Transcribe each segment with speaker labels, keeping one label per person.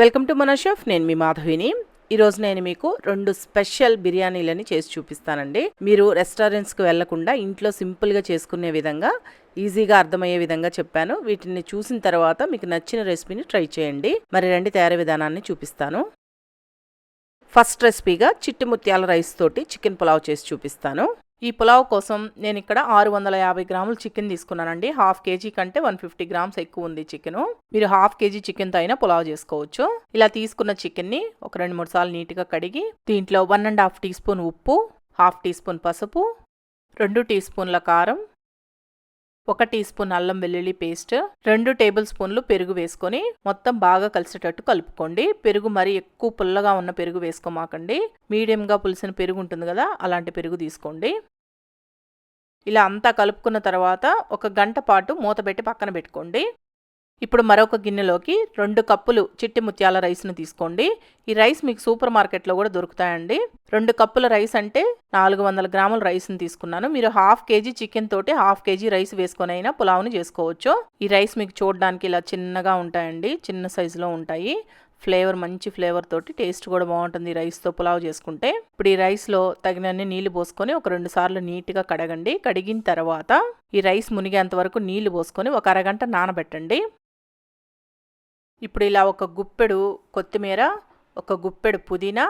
Speaker 1: Welcome to మన chef నేను మీ మాధవిని. ఈరోజు నేను మీకు రెండు స్పెషల్ బిర్యానీలని చేసి చూపిస్తానండి. మీరు రెస్టారెంట్స్కి వెళ్ళకుండా ఇంట్లో సింపుల్గా చేసుకునే విధంగా ఈజీగా అర్థమయ్యే విధంగా చెప్పాను. వీటిని చూసిన తర్వాత మీకు నచ్చిన రెసిపీని ట్రై చేయండి. మరి రెండు తయారీ విధానాన్ని చూపిస్తాను. ఫస్ట్ రెసిపీగా చిట్టి ముత్యాల రైస్ తోటి చికెన్ పులావ్ చేసి చూపిస్తాను. ఈ పులావ్ కోసం నేను ఇక్కడ ఆరు వందల యాభై గ్రాములు చికెన్ తీసుకున్నానండి. హాఫ్ కేజీ కంటే వన్ ఫిఫ్టీ గ్రామ్స్ ఎక్కువ ఉంది చికెన్. మీరు హాఫ్ కేజీ చికెన్తో అయినా పులావ్ చేసుకోవచ్చు. ఇలా తీసుకున్న చికెన్ని ఒక రెండు మూడు సార్లు నీట్గా కడిగి దీంట్లో one and half teaspoon ఉప్పు హాఫ్ టీ స్పూన్ పసుపు రెండు టీ స్పూన్ల కారం ఒక టీ స్పూన్ అల్లం వెల్లుల్లి పేస్ట్ రెండు టేబుల్ స్పూన్లు పెరుగు వేసుకొని మొత్తం బాగా కలిసేటట్టు కలుపుకోండి. పెరుగు మరి ఎక్కువ పుల్లగా ఉన్న పెరుగు వేసుకోమాకండి. మీడియంగా పులిసిన పెరుగు ఉంటుంది కదా అలాంటి పెరుగు తీసుకోండి. ఇలా అంతా కలుపుకున్న తర్వాత ఒక గంట పాటు మూత పెట్టి పక్కన పెట్టుకోండి. ఇప్పుడు మరొక గిన్నెలోకి రెండు కప్పులు చిట్టి ముత్యాల రైస్ను తీసుకోండి. ఈ రైస్ మీకు సూపర్ మార్కెట్లో కూడా దొరుకుతాయండి. రెండు కప్పుల రైస్ అంటే నాలుగు వందల గ్రాముల రైస్ని తీసుకున్నాను. మీరు హాఫ్ కేజీ చికెన్ తోటి హాఫ్ కేజీ రైస్ వేసుకొని అయినా పులావ్ని చేసుకోవచ్చు. ఈ రైస్ మీకు చూడడానికి ఇలా చిన్నగా ఉంటాయండి. చిన్న సైజులో ఉంటాయి. ఫ్లేవర్ మంచి ఫ్లేవర్ తోటి టేస్ట్ కూడా బాగుంటుంది రైస్తో పులావ్ చేసుకుంటే. ఇప్పుడు ఈ రైస్లో తగినన్ని నీళ్ళు పోసుకొని ఒక రెండు సార్లు నీట్గా కడగండి. కడిగిన తర్వాత ఈ రైస్ మునిగేంత వరకు నీళ్ళు పోసుకొని ఒక అరగంట నానబెట్టండి. ఇప్పుడు ఇలా ఒక గుప్పెడు కొత్తిమీర ఒక గుప్పెడు పుదీనా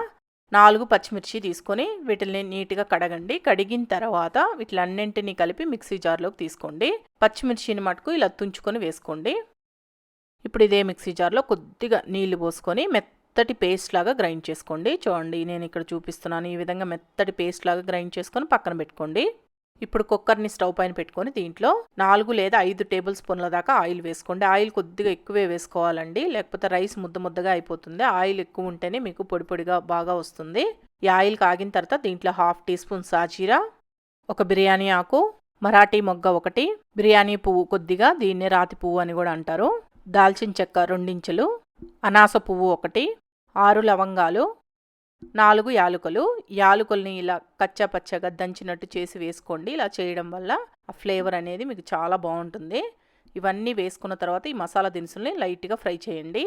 Speaker 1: నాలుగు పచ్చిమిర్చి తీసుకొని వీటిని నీట్గా కడగండి. కడిగిన తర్వాత వీటిలన్నింటినీ కలిపి మిక్సీ జార్లోకి తీసుకోండి. పచ్చిమిర్చిని మటుకు ఇలా తుంచుకొని వేసుకోండి. ఇప్పుడు ఇదే మిక్సీ జార్లో కొద్దిగా నీళ్ళు పోసుకొని మెత్తటి పేస్ట్ లాగా గ్రైండ్ చేసుకోండి. చూడండి నేను ఇక్కడ చూపిస్తున్నాను. ఈ విధంగా మెత్తటి పేస్ట్ లాగా గ్రైండ్ చేసుకొని పక్కన పెట్టుకోండి. ఇప్పుడు కుక్కర్ని స్టవ్ పైన పెట్టుకొని దీంట్లో నాలుగు లేదా ఐదు టేబుల్ స్పూన్ల దాకా ఆయిల్ వేసుకోండి. ఆయిల్ కొద్దిగా ఎక్కువే వేసుకోవాలండి. లేకపోతే రైస్ ముద్ద ముద్దగా అయిపోతుంది. ఆయిల్ ఎక్కువ ఉంటేనే మీకు పొడి పొడిగా బాగా వస్తుంది. ఈ ఆయిల్ కాగిన తర్వాత దీంట్లో హాఫ్ టీ స్పూన్ సాజీరా ఒక బిర్యానీ ఆకు మరాఠీ మొగ్గ ఒకటి బిర్యానీ పువ్వు కొద్దిగా దీన్నే రాతి పువ్వు అని కూడా అంటారు. దాల్చిన చెక్క రెండించలు అనాస పువ్వు ఒకటి ఆరు లవంగాలు నాలుగు యాలకులు. యాలకుల్ని ఇలా కచ్చాపచ్చగా దంచినట్టు చేసి వేసుకోండి. ఇలా చేయడం వల్ల ఆ ఫ్లేవర్ అనేది మీకు చాలా బాగుంటుంది. ఇవన్నీ వేసుకున్న తర్వాత ఈ మసాలా దినుసుల్ని లైట్గా ఫ్రై చేయండి.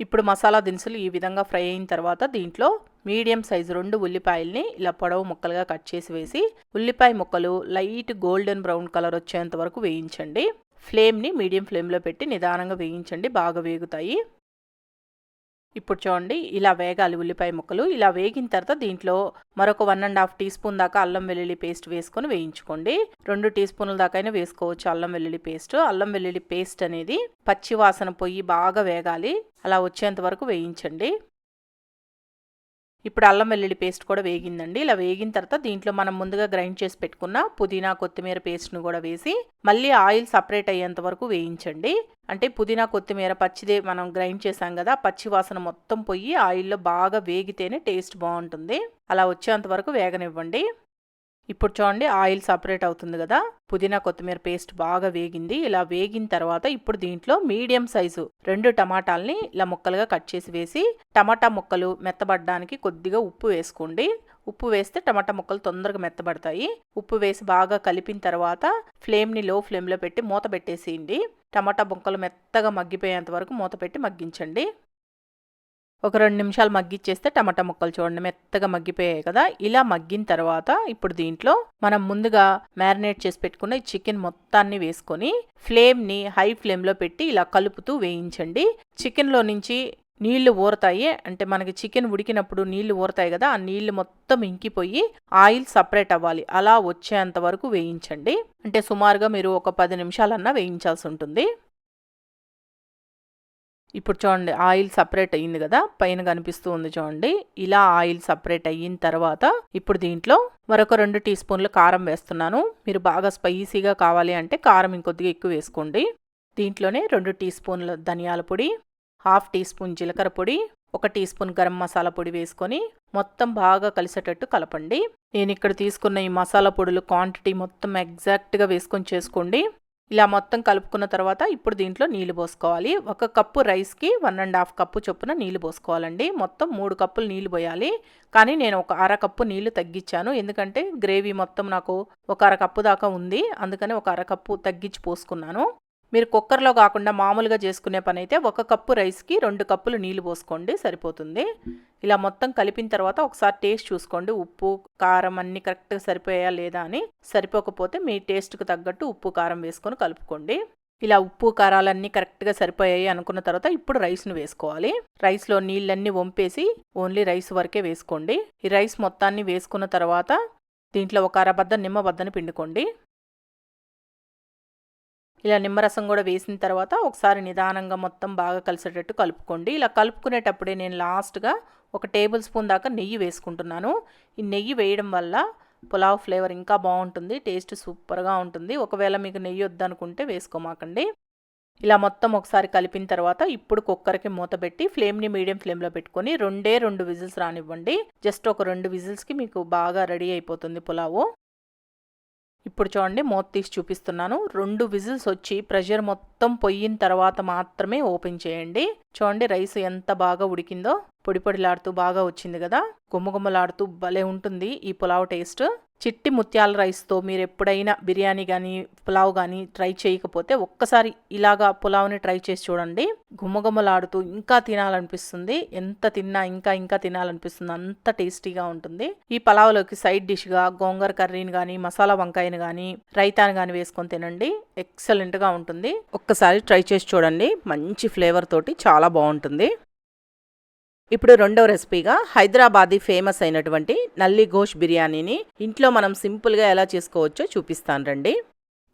Speaker 1: ఇప్పుడు మసాలా దినుసులు ఈ విధంగా ఫ్రై అయిన తర్వాత దీంట్లో మీడియం సైజు రెండు ఉల్లిపాయల్ని ఇలా పొడవు ముక్కలుగా కట్ చేసి వేసి ఉల్లిపాయ ముక్కలు లైట్ గోల్డెన్ బ్రౌన్ కలర్ వచ్చేంత వరకు వేయించండి. ఫ్లేమ్ని మీడియం ఫ్లేమ్లో పెట్టి నిదానంగా వేయించండి. బాగా వేగుతాయి. ఇప్పుడు చూడండి ఇలా వేగాలి ఉల్లిపాయ ముక్కలు. ఇలా వేగిన తర్వాత దీంట్లో మరొక one and half teaspoon దాకా అల్లం వెల్లుల్లి పేస్ట్ వేసుకొని వేయించుకోండి. రెండు టీ స్పూన్ల దాకా వేసుకోవచ్చు అల్లం వెల్లుల్లి పేస్ట్. అల్లం వెల్లుల్లి పేస్ట్ అనేది పచ్చి వాసన పొయ్యి బాగా వేగాలి. అలా వచ్చేంత వరకు వేయించండి. ఇప్పుడు అల్లం వెల్లుల్లి పేస్ట్ కూడా వేగిందండి. ఇలా వేగిన తర్వాత దీంట్లో మనం ముందుగా గ్రైండ్ చేసి పెట్టుకున్న పుదీనా కొత్తిమీర పేస్ట్ను కూడా వేసి మళ్ళీ ఆయిల్ సపరేట్ అయ్యేంత వరకు వేయించండి. అంటే పుదీనా కొత్తిమీర పచ్చిదే మనం గ్రైండ్ చేసాం కదా పచ్చి వాసన మొత్తం పోయి ఆయిల్లో బాగా వేగితేనే టేస్ట్ బాగుంటుంది. అలా వచ్చేంత వరకు వేగనివ్వండి. ఇప్పుడు చూడండి ఆయిల్ సపరేట్ అవుతుంది కదా. పుదీనా కొత్తిమీర పేస్ట్ బాగా వేగింది. ఇలా వేగిన తర్వాత ఇప్పుడు దీంట్లో మీడియం సైజు రెండు టమాటాలని ఇలా ముక్కలుగా కట్ చేసి వేసి టమాటా ముక్కలు మెత్తబడడానికి కొద్దిగా ఉప్పు వేసుకోండి. ఉప్పు వేస్తే టమాటా ముక్కలు తొందరగా మెత్తబడతాయి. ఉప్పు వేసి బాగా కలిపిన తర్వాత ఫ్లేమ్ని లో ఫ్లేమ్లో పెట్టి మూత పెట్టేసేయండి. టమాటా ముక్కలు మెత్తగా మగ్గిపోయేంత వరకు మూత పెట్టి మగ్గించండి. ఒక రెండు నిమిషాలు మగ్గిచ్చేస్తే టమాటా ముక్కలు చూడండి మెత్తగా మగ్గిపోయాయి కదా. ఇలా మగ్గిన తర్వాత ఇప్పుడు దీంట్లో మనం ముందుగా మ్యారినేట్ చేసి పెట్టుకున్న ఈ చికెన్ మొత్తాన్ని వేసుకొని ఫ్లేమ్ని హై ఫ్లేమ్లో పెట్టి ఇలా కలుపుతూ వేయించండి. చికెన్లో నుంచి నీళ్ళు ఊరతాయి అంటే మనకి చికెన్ ఉడికినప్పుడు నీళ్ళు ఊరతాయి కదా ఆ నీళ్ళు మొత్తం ఇంకిపోయి ఆయిల్ సపరేట్ అవ్వాలి. అలా వచ్చేంత వరకు వేయించండి. అంటే సుమారుగా మీరు ఒక పది నిమిషాలన్నా వేయించాల్సి ఉంటుంది. ఇప్పుడు చూడండి ఆయిల్ సపరేట్ అయ్యింది కదా పైన కనిపిస్తూ ఉంది చూడండి. ఇలా ఆయిల్ సపరేట్ అయిన తర్వాత ఇప్పుడు దీంట్లో మరొక రెండు టీ స్పూన్లు కారం వేస్తున్నాను. మీరు బాగా స్పైసీగా కావాలి అంటే కారం ఇంకొద్దిగా ఎక్కువ వేసుకోండి. దీంట్లోనే రెండు టీ స్పూన్ల ధనియాల పొడి హాఫ్ టీ స్పూన్ జీలకర్ర పొడి ఒక టీ స్పూన్ గరం మసాలా పొడి వేసుకొని మొత్తం బాగా కలిసేటట్టు కలపండి. నేను ఇక్కడ తీసుకున్న ఈ మసాలా పొడులు క్వాంటిటీ మొత్తం ఎగ్జాక్ట్గా వేసుకొని చేసుకోండి. ఇలా మొత్తం కలుపుకున్న తర్వాత ఇప్పుడు దీంట్లో నీళ్ళు పోసుకోవాలి. ఒక కప్పు రైస్కి వన్ అండ్ హాఫ్ కప్పు చొప్పున నీళ్ళు పోసుకోవాలండి. మొత్తం మూడు కప్పులు నీళ్ళు పోయాలి. కానీ నేను ఒక అర కప్పు నీళ్ళు తగ్గించాను. ఎందుకంటే గ్రేవీ మొత్తం నాకు ఒక అర కప్పు దాకా ఉంది. అందుకని ఒక అర కప్పు తగ్గించి పోసుకున్నాను. మీరు కుక్కర్లో కాకుండా మామూలుగా చేసుకునే పని అయితే ఒక కప్పు రైస్కి రెండు కప్పులు నీళ్ళు పోసుకోండి సరిపోతుంది. ఇలా మొత్తం కలిపిన తర్వాత ఒకసారి టేస్ట్ చూసుకోండి ఉప్పు కారం అన్నీ కరెక్ట్గా సరిపోయా లేదా అని. సరిపోకపోతే మీ టేస్ట్కి తగ్గట్టు ఉప్పు కారం వేసుకొని కలుపుకోండి. ఇలా ఉప్పు కారాలన్నీ కరెక్ట్గా సరిపోయాయి అనుకున్న తర్వాత ఇప్పుడు రైస్ను వేసుకోవాలి. రైస్లో నీళ్ళన్నీ వంపేసి ఓన్లీ రైస్ వరకే వేసుకోండి. ఈ రైస్ మొత్తాన్ని వేసుకున్న తర్వాత దీంట్లో ఒక అరబద్ద నిమ్మబద్దని పిండుకోండి. ఇలా నిమ్మరసం కూడా వేసిన తర్వాత ఒకసారి నిదానంగా మొత్తం బాగా కలిసేటట్టు కలుపుకోండి. ఇలా కలుపుకునేటప్పుడే నేను లాస్ట్గా ఒక టేబుల్ స్పూన్ దాకా నెయ్యి వేసుకుంటున్నాను. ఈ నెయ్యి వేయడం వల్ల పులావ్ ఫ్లేవర్ ఇంకా బాగుంటుంది టేస్ట్ సూపర్గా ఉంటుంది. ఒకవేళ మీకు నెయ్యి వద్దనుకుంటే వేసుకోమాకండి. ఇలా మొత్తం ఒకసారి కలిపిన తర్వాత ఇప్పుడు కుక్కర్కి మూత పెట్టి ఫ్లేమ్ని మీడియం ఫ్లేమ్లో పెట్టుకొని రెండే రెండు విజిల్స్ రానివ్వండి. జస్ట్ ఒక రెండు విజిల్స్కి మీకు బాగా రెడీ అయిపోతుంది పులావు. ఇప్పుడు చూడండి మూత తీసి చూపిస్తున్నాను. రెండు విజిల్స్ వచ్చి ప్రెషర్ మొత్తం పొయ్యిన తర్వాత మాత్రమే ఓపెన్ చేయండి. చూడండి రైస్ ఎంత బాగా ఉడికిందో. పొడి పొడిలాడుతూ బాగా వచ్చింది కదా. గుమ్మగుమ్మలాడుతూ భలే ఉంటుంది ఈ పులావ్ టేస్ట్. చిట్టి ముత్యాల రైస్తో మీరు ఎప్పుడైనా బిర్యానీ కానీ పులావ్ కానీ ట్రై చేయకపోతే ఒక్కసారి ఇలాగా పులావ్ని ట్రై చేసి చూడండి. గుమ్మగుమ్మలాడుతూ ఇంకా తినాలనిపిస్తుంది. ఎంత తిన్నా ఇంకా ఇంకా తినాలనిపిస్తుంది. అంత టేస్టీగా ఉంటుంది. ఈ పులావ్లోకి సైడ్ డిష్గా గోంగూర కర్రీని కానీ మసాలా వంకాయని కానీ రైతాని కానీ వేసుకొని తినండి. ఎక్సలెంట్గా ఉంటుంది. ఒక్కసారి ట్రై చేసి చూడండి. మంచి ఫ్లేవర్ తోటి చాలా బాగుంటుంది. ఇప్పుడు రెండవ రెసిపీగా హైదరాబాదీ ఫేమస్ అయినటువంటి నల్లి ఘోష్ బిర్యానీని ఇంట్లో మనం సింపుల్గా ఎలా చేసుకోవచ్చో చూపిస్తాను రండి.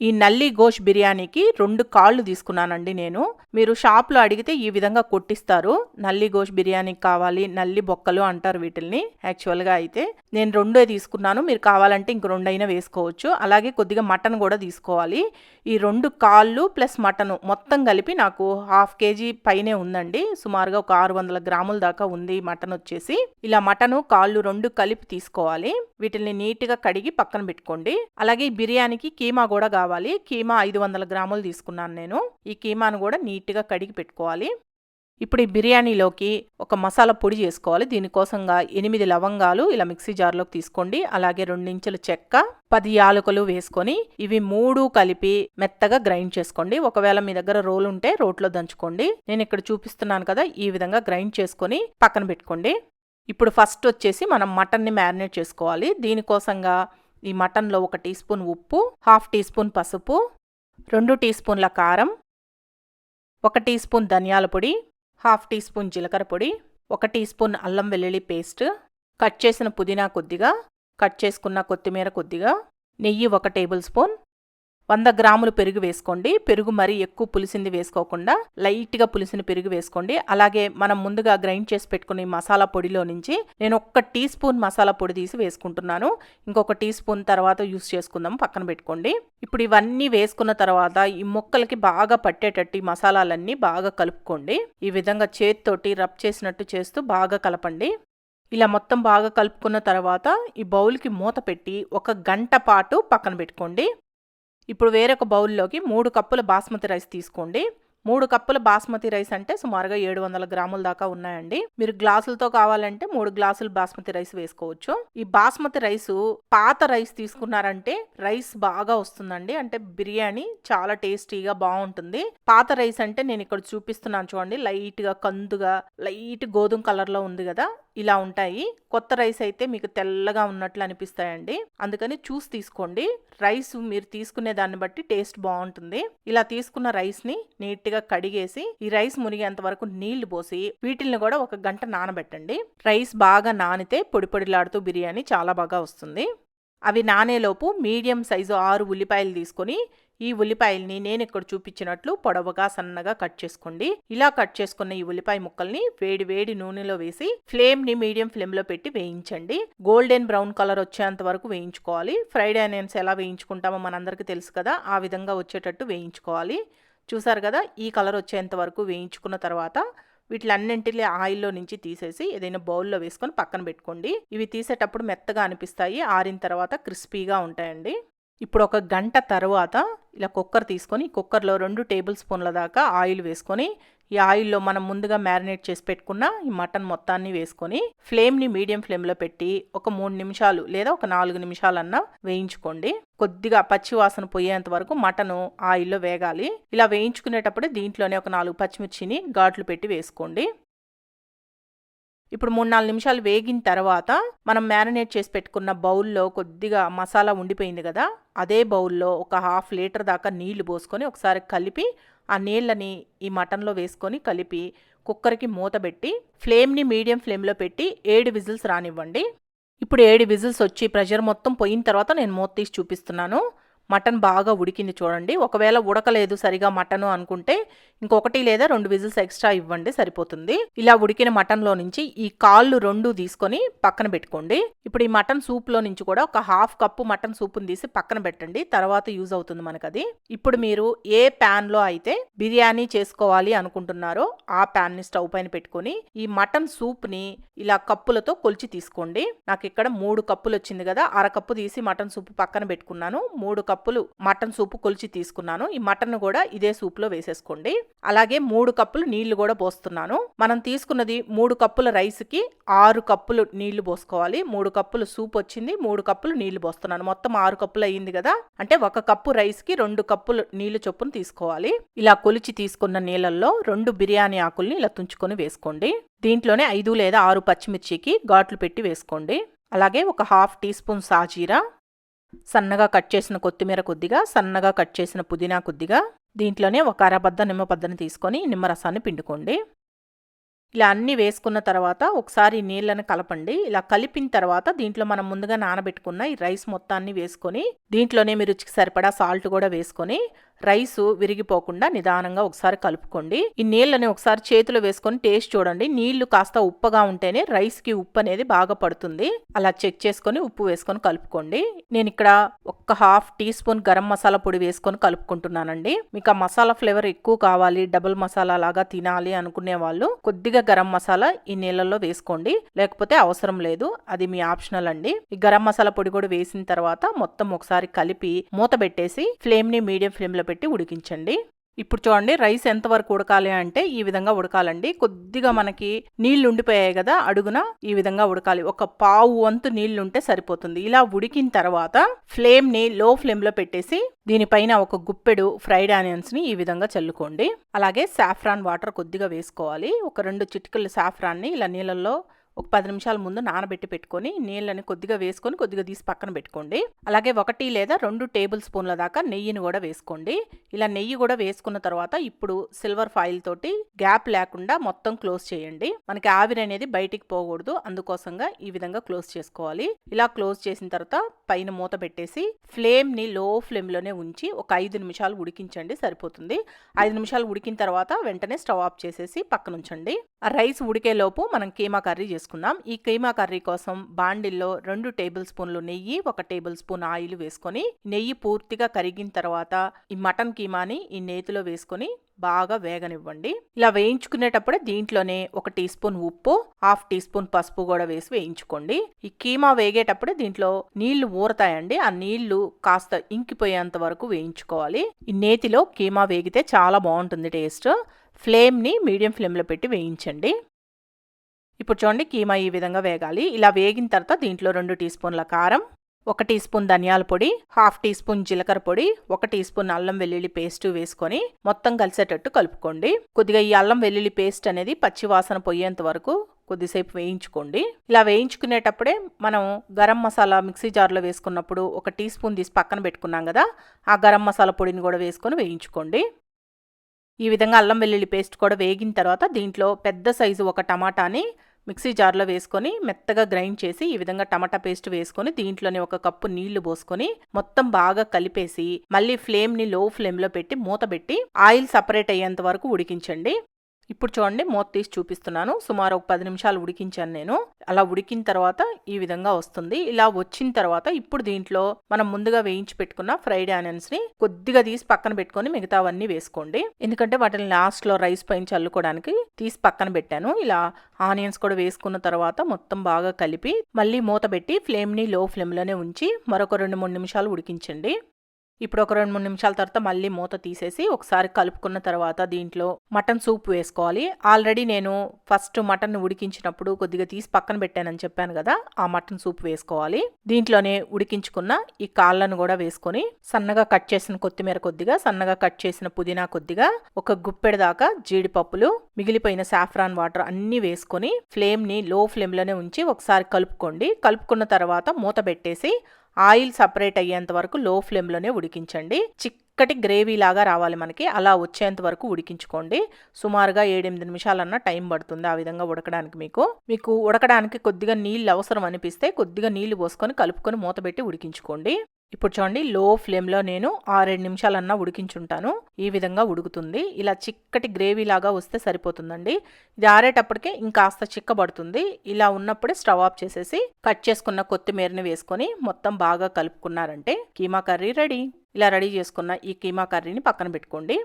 Speaker 1: ఈ నల్లి గోష్ బిర్యానీకి రెండు కాళ్ళు తీసుకున్నానండి నేను. మీరు షాప్లో అడిగితే ఈ విధంగా కొట్టిస్తారు. నల్లి గోష్ బిర్యానీకి కావాలి నల్లి బొక్కలు అంటారు వీటిల్ని. యాక్చువల్గా అయితే నేను రెండే తీసుకున్నాను. మీరు కావాలంటే ఇంక రెండైనా వేసుకోవచ్చు. అలాగే కొద్దిగా మటన్ కూడా తీసుకోవాలి. ఈ రెండు కాళ్ళు ప్లస్ మటన్ మొత్తం కలిపి నాకు హాఫ్ కేజీ పైనే ఉందండి. సుమారుగా ఒక ఆరు వందల గ్రాముల దాకా ఉంది మటన్ వచ్చేసి. ఇలా మటను కాళ్ళు రెండు కలిపి తీసుకోవాలి. వీటిని నీట్గా కడిగి పక్కన పెట్టుకోండి. అలాగే ఈ బిర్యానీకి కీమా కూడా కావాలి. కీమా ఐదు వందల గ్రాములు తీసుకున్నాను నేను. ఈ కీమాను కూడా నీట్గా కడిగి పెట్టుకోవాలి. ఇప్పుడు ఈ బిర్యానీలోకి ఒక మసాలా పొడి చేసుకోవాలి. దీనికోసంగా ఎనిమిది లవంగాలు ఇలా మిక్సీ జార్లోకి తీసుకోండి. అలాగే రెండించుల చెక్క పది యాలకులు వేసుకొని ఇవి మూడు కలిపి మెత్తగా గ్రైండ్ చేసుకోండి. ఒకవేళ మీ దగ్గర రోల్ ఉంటే రోట్లో దంచుకోండి. నేను ఇక్కడ చూపిస్తున్నాను కదా ఈ విధంగా గ్రైండ్ చేసుకొని పక్కన పెట్టుకోండి. ఇప్పుడు ఫస్ట్ వచ్చేసి మనం మటన్ని మ్యారినేట్ చేసుకోవాలి. దీనికోసంగా ఈ మటన్లో ఒక టీ స్పూన్ ఉప్పు హాఫ్ టీ స్పూన్ పసుపు రెండు టీ స్పూన్ల కారం ఒక టీ స్పూన్ ధనియాల పొడి హాఫ్ టీ స్పూన్ జీలకర్ర పొడి ఒక టీ స్పూన్ అల్లం వెల్లుల్లి పేస్ట్. కట్ చేసిన పుదీనా కొద్దిగా కట్ చేసుకున్న కొత్తిమీర కొద్దిగా నెయ్యి ఒక టేబుల్ స్పూన్ వంద గ్రాములు పెరుగు వేసుకోండి. పెరుగు మరీ ఎక్కువ పులిసింది వేసుకోకుండా లైట్గా పులిసిన పెరుగు వేసుకోండి. అలాగే మనం ముందుగా గ్రైండ్ చేసి పెట్టుకునే మసాలా పొడిలో నుంచి నేను ఒక్క టీ స్పూన్ మసాలా పొడి తీసి వేసుకుంటున్నాను. ఇంకొక టీ స్పూన్ తర్వాత యూస్ చేసుకుందాం పక్కన పెట్టుకోండి. ఇప్పుడు ఇవన్నీ వేసుకున్న తర్వాత ఈ ముక్కలకి బాగా పట్టేటట్టు ఈ మసాలాలన్నీ బాగా కలుపుకోండి. ఈ విధంగా చేతితోటి రబ్ చేసినట్టు చేస్తూ బాగా కలపండి. ఇలా మొత్తం బాగా కలుపుకున్న తర్వాత ఈ బౌల్కి మూత పెట్టి ఒక గంట పాటు పక్కన పెట్టుకోండి. ఇప్పుడు వేరొక బౌల్లోకి మూడు కప్పుల బాస్మతి రైస్ తీసుకోండి. మూడు కప్పుల బాస్మతి రైస్ అంటే సుమారుగా ఏడు వందల గ్రాముల దాకా ఉన్నాయండి. మీరు గ్లాసులతో కావాలంటే మూడు గ్లాసులు బాస్మతి రైస్ వేసుకోవచ్చు. ఈ బాస్మతి రైస్ పాత రైస్ తీసుకున్నారంటే రైస్ బాగా వస్తుందండి. అంటే బిర్యానీ చాలా టేస్టీగా బాగుంటుంది. పాత రైస్ అంటే నేను ఇక్కడ చూపిస్తున్నాను చూడండి. లైట్గా కందుగా లైట్ గోధుమ కలర్లో ఉంది కదా ఇలా ఉంటాయి. కొత్త రైస్ అయితే మీకు తెల్లగా ఉన్నట్లు అనిపిస్తాయండి. అందుకని చూసి తీసుకోండి. రైస్ మీరు తీసుకునే దాన్ని బట్టి టేస్ట్ బాగుంటుంది. ఇలా తీసుకున్న రైస్ని నీట్ గా కడిగేసి ఈ రైస్ మునిగేంత వరకు నీళ్ళు పోసి వీటిల్ని కూడా ఒక గంట నానబెట్టండి. రైస్ బాగా నానితే పొడి పొడిలాడుతూ బిర్యానీ చాలా బాగా వస్తుంది. అవి నానేలోపు మీడియం సైజు ఆరు ఉల్లిపాయలు తీసుకొని ఈ ఉల్లిపాయల్ని నేను ఇక్కడ చూపించినట్లు పొడవుగా సన్నగా కట్ చేసుకోండి. ఇలా కట్ చేసుకున్న ఈ ఉల్లిపాయ ముక్కల్ని వేడి వేడి నూనెలో వేసి ఫ్లేమ్ని మీడియం ఫ్లేమ్లో పెట్టి వేయించండి. గోల్డెన్ బ్రౌన్ కలర్ వచ్చేంత వరకు వేయించుకోవాలి. ఫ్రైడ్ ఆనియన్స్ ఎలా వేయించుకుంటామో మనందరికీ తెలుసు కదా ఆ విధంగా వచ్చేటట్టు వేయించుకోవాలి. చూసారు కదా? ఈ కలర్ వచ్చేంత వరకు వేయించుకున్న తర్వాత వీటిలన్నింటిని ఆయిల్లో నుంచి తీసేసి ఏదైనా బౌల్లో వేసుకొని పక్కన పెట్టుకోండి. ఇవి తీసేటప్పుడు మెత్తగా అనిపిస్తాయి. ఆరిన తర్వాత క్రిస్పీగా ఉంటాయండి. ఇప్పుడు ఒక గంట తర్వాత ఇలా కుక్కర్ తీసుకొని కుక్కర్లో రెండు టేబుల్ స్పూన్ల దాకా ఆయిల్ వేసుకొని ఈ ఆయిల్లో మనం ముందుగా మ్యారినేట్ చేసి పెట్టుకున్న ఈ మటన్ మొత్తాన్ని వేసుకొని ఫ్లేమ్ని మీడియం ఫ్లేమ్లో పెట్టి ఒక మూడు నిమిషాలు లేదా ఒక నాలుగు నిమిషాలన్నా వేయించుకోండి. కొద్దిగా పచ్చి వాసన పోయేంత వరకు మటను ఆయిల్లో వేగాలి. ఇలా వేయించుకునేటప్పుడు దీంట్లోనే ఒక నాలుగు పచ్చిమిర్చిని ఘాట్లు పెట్టి వేసుకోండి. ఇప్పుడు మూడు నాలుగు నిమిషాలు వేగిన తర్వాత మనం మ్యారినేట్ చేసి పెట్టుకున్న బౌల్లో కొద్దిగా మసాలా ఉండిపోయింది కదా అదే బౌల్లో ఒక హాఫ్ లీటర్ దాకా నీళ్ళు పోసుకొని ఒకసారి కలిపి ఆ నీళ్ళని ఈ మటన్లో వేసుకొని కలిపి కుక్కర్కి మూత పెట్టి ఫ్లేమ్ని మీడియం ఫ్లేమ్లో పెట్టి ఏడు విజిల్స్ రానివ్వండి. ఇప్పుడు ఏడు విజిల్స్ వచ్చి ప్రెషర్ మొత్తం పోయిన తర్వాత నేను మూత తీసి చూపిస్తున్నాను. మటన్ బాగా ఉడికింది చూడండి. ఒకవేళ ఉడకలేదు సరిగా మటన్ అనుకుంటే ఇంకొకటి లేదా రెండు విజిల్స్ ఎక్స్ట్రా ఇవ్వండి సరిపోతుంది. ఇలా ఉడికిన మటన్లో నుంచి ఈ కాళ్ళు రెండు తీసుకొని పక్కన పెట్టుకోండి. ఇప్పుడు ఈ మటన్ సూప్లో నుంచి కూడా ఒక హాఫ్ కప్పు మటన్ సూప్ని తీసి పక్కన పెట్టండి. తర్వాత యూజ్ అవుతుంది మనకు అది ఇప్పుడు మీరు ఏ ప్యాన్లో అయితే బిర్యానీ చేసుకోవాలి అనుకుంటున్నారో ఆ ప్యాన్ని స్టవ్ పైన పెట్టుకొని ఈ మటన్ సూప్ని ఇలా కప్పులతో కొలిచి తీసుకోండి. నాకు ఇక్కడ మూడు కప్పులు వచ్చింది కదా అర కప్పు తీసి మటన్ సూప్ పక్కన పెట్టుకున్నాను. మూడు కప్పు కప్పులు మటన్ సూప్ కొలిచి తీసుకున్నాను. ఈ మటన్ కూడా ఇదే సూప్లో వేసేసుకోండి. అలాగే మూడు కప్పులు నీళ్ళు కూడా పోస్తున్నాను. మనం తీసుకున్నది మూడు కప్పుల రైస్కి ఆరు కప్పులు నీళ్ళు పోసుకోవాలి. మూడు కప్పులు సూప్ వచ్చింది మూడు కప్పులు నీళ్ళు పోస్తున్నాను. మొత్తం ఆరు కప్పులు అయ్యింది కదా? అంటే ఒక కప్పు రైస్కి రెండు కప్పులు నీళ్ళు చొప్పున తీసుకోవాలి. ఇలా కొలిచి తీసుకున్న నీళ్ళల్లో రెండు బిర్యానీ ఆకుల్ని ఇలా తుంచుకొని వేసుకోండి. దీంట్లోనే ఐదు లేదా ఆరు పచ్చిమిర్చికి ఘాట్లు పెట్టి వేసుకోండి. అలాగే ఒక హాఫ్ టీ స్పూన్ సాజీరా సన్నగా కట్ చేసిన కొత్తిమీర కొద్దిగా సన్నగా కట్ చేసిన పుదీనా కొద్దిగా దీంట్లోనే ఒక అరబద్ద నిమ్మబద్దని తీసుకొని నిమ్మరసాన్ని పిండుకోండి. ఇలా అన్నీ వేసుకున్న తర్వాత ఒకసారి నీళ్ళని కలపండి. ఇలా కలిపిన తర్వాత దీంట్లో మనం ముందుగా నానబెట్టుకున్న ఈ రైస్ మొత్తాన్ని వేసుకొని దీంట్లోనే మీ రుచికి సరిపడా సాల్ట్ కూడా వేసుకొని రైసు విరిగిపోకుండా నిదానంగా ఒకసారి కలుపుకోండి. ఈ నీళ్ళని ఒకసారి చేతిలో వేసుకొని టేస్ట్ చూడండి. నీళ్ళు కాస్త ఉప్పగా ఉంటేనే రైస్కి ఉప్పు అనేది బాగా పడుతుంది. అలా చెక్ చేసుకొని ఉప్పు వేసుకొని కలుపుకోండి. నేను ఇక్కడ ఒక్క half teaspoon garam masala పొడి వేసుకొని కలుపుకుంటున్నానండి. మీకు ఆ మసాలా ఫ్లేవర్ ఎక్కువ కావాలి డబుల్ మసాలా లాగా తినాలి అనుకునే వాళ్ళు కొద్దిగా గరం మసాలా ఈ నీళ్ళల్లో వేసుకోండి. లేకపోతే అవసరం లేదు. అది మీ ఆప్షనల్ అండి. ఈ గరం మసాలా పొడి కూడా వేసిన తర్వాత మొత్తం ఒకసారి కలిపి మూత పెట్టేసి ఫ్లేమ్ని మీడియం ఫ్లేమ్లో పెట్టి ఉడికించండి. ఇప్పుడు చూడండి రైస్ ఎంతవరకు ఉడకాలి అంటే ఈ విధంగా ఉడకాలండి. కొద్దిగా మనకి నీళ్ళు ఉండిపోయాయి కదా అడుగున ఈ విధంగా ఉడకాలి. ఒక పావు వంతు నీళ్ళు ఉంటే సరిపోతుంది. ఇలా ఉడికిన తర్వాత ఫ్లేమ్ని లో ఫ్లేమ్లో పెట్టేసి దీనిపైన ఒక గుప్పెడు ఫ్రైడ్ ఆనియన్స్ని ఈ విధంగా చల్లుకోండి. అలాగే సాఫ్రాన్ వాటర్ కొద్దిగా వేసుకోవాలి. ఒక రెండు చిటికలు సాఫ్రాన్ని ఇలా నీళ్ళల్లో ఒక పది నిమిషాల ముందు నానబెట్టి పెట్టుకొని నీళ్ళని కొద్దిగా వేసుకొని కొద్దిగా తీసి పక్కన పెట్టుకోండి. అలాగే ఒకటి లేదా రెండు టేబుల్ స్పూన్ల దాకా నెయ్యిని కూడా వేసుకోండి. ఇలా నెయ్యి కూడా వేసుకున్న తర్వాత ఇప్పుడు సిల్వర్ ఫాయిల్ తోటి గ్యాప్ లేకుండా మొత్తం క్లోజ్ చేయండి. మనకి ఆవిరి అనేది బయటికి పోకూడదు. అందుకోసంగా ఈ విధంగా క్లోజ్ చేసుకోవాలి. ఇలా క్లోజ్ చేసిన తర్వాత పైన మూత పెట్టేసి ఫ్లేమ్ని లో ఫ్లేమ్లోనే ఉంచి ఒక ఐదు నిమిషాలు ఉడికించండి. సరిపోతుంది. ఐదు నిమిషాలు ఉడికిన తర్వాత వెంటనే స్టవ్ ఆఫ్ చేసేసి పక్కన ఉంచండి ఆ రైస్ ఉడికే లోపు మనం కీమా కర్రీ చేసుకుందాం ఈ కీమా కర్రీ కోసం బాండిల్లో రెండు టేబుల్ స్పూన్లు నెయ్యి ఒక టేబుల్ స్పూన్ ఆయిల్ వేసుకొని నెయ్యి పూర్తిగా కరిగిన తర్వాత ఈ మటన్ కీమాని ఈ నేతిలో వేసుకొని బాగా వేగనివ్వండి. ఇలా వేయించుకునేటప్పుడే దీంట్లోనే ఒక టీ స్పూన్ ఉప్పు హాఫ్ టీ స్పూన్ పసుపు కూడా వేసి వేయించుకోండి. ఈ కీమా వేగేటప్పుడే దీంట్లో నీళ్ళు ఊరతాయండి. ఆ నీళ్ళు కాస్త ఇంకిపోయేంత వరకు వేయించుకోవాలి. ఈ నేతిలో కీమా వేగితే చాలా బాగుంటుంది టేస్ట్. ఫ్లేమ్ని మీడియం ఫ్లేమ్లో పెట్టి వేయించండి. ఇప్పుడు చూడండి కీమా ఈ విధంగా వేగాలి. ఇలా వేగిన తర్వాత దీంట్లో రెండు టీ స్పూన్ల కారం ఒక టీ స్పూన్ ధనియాల పొడి హాఫ్ టీ స్పూన్ జీలకర్ర పొడి ఒక టీ స్పూన్ అల్లం వెల్లుల్లి పేస్ట్ వేసుకొని మొత్తం కలిసేటట్టు కలుపుకోండి. కొద్దిగా ఈ అల్లం వెల్లుల్లి పేస్ట్ అనేది పచ్చి వాసన పోయేంత వరకు కొద్దిసేపు వేయించుకోండి. ఇలా వేయించుకునేటప్పుడే మనం గరం మసాలా మిక్సీ జార్లో వేసుకున్నప్పుడు ఒక టీ స్పూన్ తీసి పక్కన పెట్టుకున్నాం కదా ఆ గరం మసాలా పొడిని కూడా వేసుకొని వేయించుకోండి. ఈ విధంగా అల్లం వెల్లుల్లి పేస్ట్ కూడా వేగిన తర్వాత దీంట్లో పెద్ద సైజు ఒక టమాటాని మిక్సీ జార్లో వేసుకొని మెత్తగా గ్రైండ్ చేసి ఈ విధంగా టమాటా పేస్ట్ వేసుకొని దీంట్లోనే ఒక కప్పు నీళ్ళు పోసుకొని మొత్తం బాగా కలిపేసి మళ్ళీ ఫ్లేమ్ని లో ఫ్లేమ్లో పెట్టి మూత పెట్టి ఆయిల్ సపరేట్ అయ్యేంత వరకు ఉడికించండి. ఇప్పుడు చూడండి మూత తీసి చూపిస్తున్నాను. సుమారు ఒక పది నిమిషాలు ఉడికించాను నేను. అలా ఉడికిన తర్వాత ఈ విధంగా వస్తుంది. ఇలా వచ్చిన తర్వాత ఇప్పుడు దీంట్లో మనం ముందుగా వేయించి పెట్టుకున్న ఫ్రైడ్ ఆనియన్స్ని కొద్దిగా తీసి పక్కన పెట్టుకొని మిగతావన్నీ వేసుకోండి. ఎందుకంటే వాటిని లాస్ట్లో రైస్ పైన చల్లుకోవడానికి తీసి పక్కన పెట్టాను. ఇలా ఆనియన్స్ కూడా వేసుకున్న తర్వాత మొత్తం బాగా కలిపి మళ్ళీ మూత పెట్టి ఫ్లేమ్ని లో ఫ్లేమ్లోనే ఉంచి మరొక రెండు మూడు నిమిషాలు ఉడికించండి. ఇప్పుడు ఒక రెండు మూడు నిమిషాల తర్వాత మళ్ళీ మూత తీసేసి ఒకసారి కలుపుకున్న తర్వాత దీంట్లో మటన్ సూప్ వేసుకోవాలి. ఆల్రెడీ నేను ఫస్ట్ మటన్ ఉడికించినప్పుడు కొద్దిగా తీసి పక్కన పెట్టానని చెప్పాను కదా ఆ మటన్ సూప్ వేసుకోవాలి. దీంట్లోనే ఉడికించుకున్న ఈ కాళ్ళను కూడా వేసుకొని సన్నగా కట్ చేసిన కొత్తిమీర కొద్దిగా సన్నగా కట్ చేసిన పుదీనా కొద్దిగా ఒక గుప్పెడు దాకా జీడిపప్పులు మిగిలిపోయిన సాఫ్రాన్ వాటర్ అన్ని వేసుకొని ఫ్లేమ్ని లో ఫ్లేమ్లోనే ఉంచి ఒకసారి కలుపుకోండి. కలుపుకున్న తర్వాత మూత పెట్టేసి ఆయిల్ సపరేట్ అయ్యేంత వరకు లో ఫ్లేమ్లోనే ఉడికించండి. చిక్కటి గ్రేవీ లాగా రావాలి మనకి. అలా వచ్చేంత వరకు ఉడికించుకోండి. సుమారుగా ఏడెనిమిది నిమిషాలన్నా టైం పడుతుంది ఆ విధంగా ఉడకడానికి మీకు. మీకు ఉడకడానికి కొద్దిగా నీళ్ళు అవసరం అనిపిస్తే కొద్దిగా నీళ్ళు పోసుకొని కలుపుకొని మూత పెట్టి ఉడికించుకోండి. ఇప్పుడు చూడండి లో ఫ్లేమ్లో నేను ఆరేడు నిమిషాలన్నా ఉడికించుంటాను. ఈ విధంగా ఉడుకుతుంది. ఇలా చిక్కటి గ్రేవీ లాగా వస్తే సరిపోతుందండి. ఇది ఆరేటప్పటికే ఇంకాస్త చిక్కబడుతుంది. ఇలా ఉన్నప్పుడే స్టవ్ ఆఫ్ చేసేసి కట్ చేసుకున్న కొత్తిమీరని వేసుకొని మొత్తం బాగా కలుపుకున్నారంటే కీమా కర్రీ రెడీ. ఇలా రెడీ చేసుకున్న ఈ కీమా కర్రీని పక్కన పెట్టుకోండి.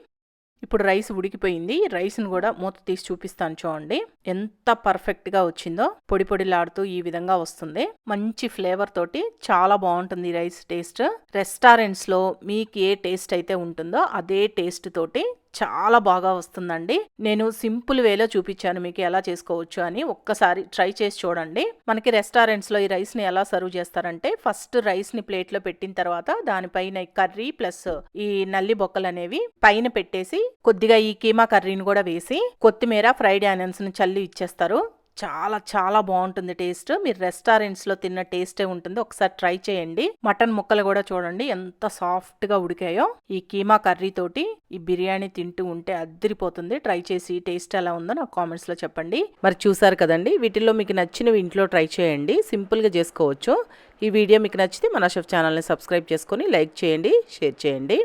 Speaker 1: ఇప్పుడు రైస్ ఉడికిపోయింది. రైస్ను కూడా మూత తీసి చూపిస్తాను చూడండి. ఎంత పర్ఫెక్ట్గా వచ్చిందో పొడి పొడిలాడుతూ ఈ విధంగా వస్తుంది. మంచి ఫ్లేవర్ తోటి చాలా బాగుంటుంది ఈ రైస్ టేస్ట్. రెస్టారెంట్స్లో మీకు ఏ టేస్ట్ అయితే ఉంటుందో అదే టేస్ట్ తోటి చాలా బాగా వస్తుందండి. నేను సింపుల్ వేలో చూపించాను మీకు ఎలా చేసుకోవచ్చు అని. ఒక్కసారి ట్రై చేసి చూడండి. మనకి రెస్టారెంట్స్లో ఈ రైస్ని ఎలా సర్వ్ చేస్తారంటే ఫస్ట్ రైస్ని ప్లేట్లో పెట్టిన తర్వాత దానిపైన కర్రీ ప్లస్ ఈ నల్లి బొక్కలు అనేవి పైన పెట్టేసి కొద్దిగా ఈ కీమా కర్రీని కూడా వేసి కొత్తిమీర ఫ్రైడ్ ఆనియన్స్ని చల్లి ఇచ్చేస్తారు. చాలా చాలా బాగుంటుంది టేస్ట్. మీరు రెస్టారెంట్స్లో తిన్న టేస్టే ఉంటుంది. ఒకసారి ట్రై చేయండి. మటన్ ముక్కలు కూడా చూడండి ఎంత సాఫ్ట్గా ఉడికాయో. ఈ కీమా కర్రీ తోటి ఈ బిర్యానీ తింటూ ఉంటే అద్దరిపోతుంది ట్రై చేసి టేస్ట్ ఎలా ఉందో నాకు కామెంట్స్లో చెప్పండి. మరి చూసారు కదండి వీటిల్లో మీకు నచ్చినవి ఇంట్లో ట్రై చేయండి. సింపుల్గా చేసుకోవచ్చు. ఈ వీడియో మీకు నచ్చితే మన షెఫ్ ఛానల్ని సబ్స్క్రైబ్ చేసుకొని లైక్ చేయండి షేర్ చేయండి.